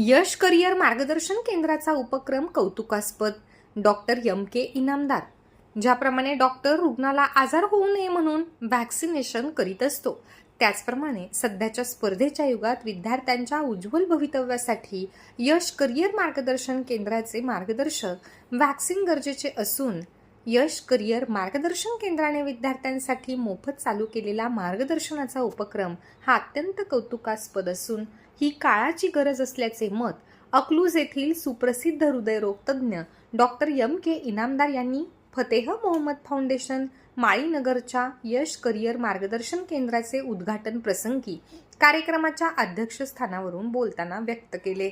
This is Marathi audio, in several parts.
यश करिअर मार्गदर्शन केंद्राचा उपक्रम कौतुकास्पद. Doctor M K. इनामदार. ज्याप्रमाणे डॉक्टर रुग्णाला आजार होऊ नये म्हणून व्हॅक्सिनेशन करीत असतो. त्याचप्रमाणे सध्याच्या स्पर्धेच्या युगात विद्यार्थ्यांच्या उज्ज्वल भवितव्यासाठी यश करिअर मार्गदर्शन केंद्राचे मार्गदर्शक व्हॅक्सिन गरजेचे असून यश करिअर मार्गदर्शन केंद्राने विद्यार्थ्यांसाठी मोफत चालू केलेला मार्गदर्शनाचा उपक्रम हा अत्यंत कौतुकास्पद असून ही काळाची गरज असल्याचे मत अकलूज येथील सुप्रसिद्ध हृदयरोगतज्ञ डॉक्टर एम. के. इनामदार यांनी फतेह मोहम्मद फाउंडेशन माळीनगरच्या यश करिअर मार्गदर्शन केंद्राचे उद्घाटन प्रसंगी कार्यक्रमाच्या अध्यक्षस्थानावरून बोलताना व्यक्त केले.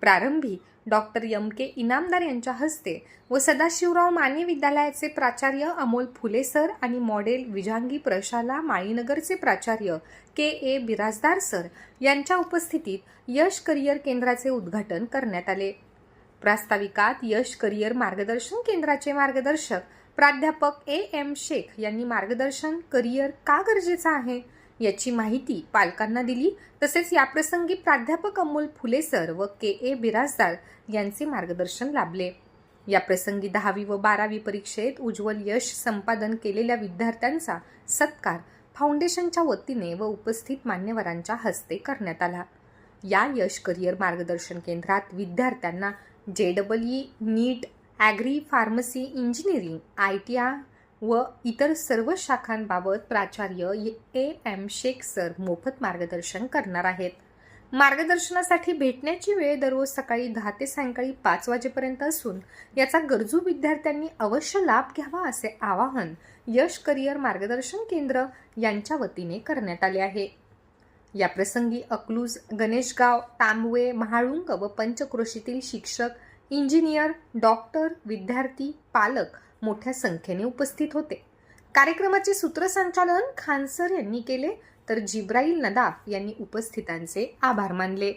प्रारंभी डॉक्टर यम के. इनामदार यांच्या हस्ते व सदाशिवराव माने विद्यालयाचे प्राचार्य अमोल फुले सर आणि मॉडेल विजांगी प्रशाला माळीनगरचे प्राचार्य के. ए. बिराजदार सर यांच्या उपस्थितीत यश करिअर केंद्राचे उद्घाटन करण्यात आले. प्रास्ताविकात यश करिअर मार्गदर्शन केंद्राचे मार्गदर्शक प्राध्यापक ए. एम. शेख यांनी मार्गदर्शन करिअर का गरजेचं आहे? याची माहिती पालकांना दिली. तसेच याप्रसंगी प्राध्यापक अमोल फुले सर व के ए बिराजदार यांचे मार्गदर्शन लाभले. याप्रसंगी दहावी व बारावी परीक्षेत उज्ज्वल यश संपादन केलेल्या विद्यार्थ्यांचा सत्कार फाउंडेशनच्या वतीने व उपस्थित मान्यवरांच्या हस्ते करण्यात आला. या यश करिअर मार्गदर्शन केंद्रात विद्यार्थ्यांना J double E NEET agri pharmacy engineering I T I व इतर सर्व शाखांबाबत प्राचार्य ए एम शेख सर मोफत मार्गदर्शन करणार आहेत. मार्गदर्शनासाठी भेटण्याची वेळ दररोज सकाळी दहा ते सायंकाळी पाच वाजेपर्यंत असून याचा गरजू विद्यार्थ्यांनी अवश्य लाभ घ्यावा असे आवाहन यश करिअर मार्गदर्शन केंद्र यांच्या वतीने करण्यात आले आहे. याप्रसंगी अकलूज गणेशगाव तांबवे महाळुंग व पंचक्रोशीतील शिक्षक इंजिनियर डॉक्टर विद्यार्थी पालक मोठ्या संख्येने उपस्थित होते. कार्यक्रमाचे सूत्रसंचालन खानसर यांनी केले तर जिब्राईल नदाफ यांनी उपस्थितांचे आभार मानले.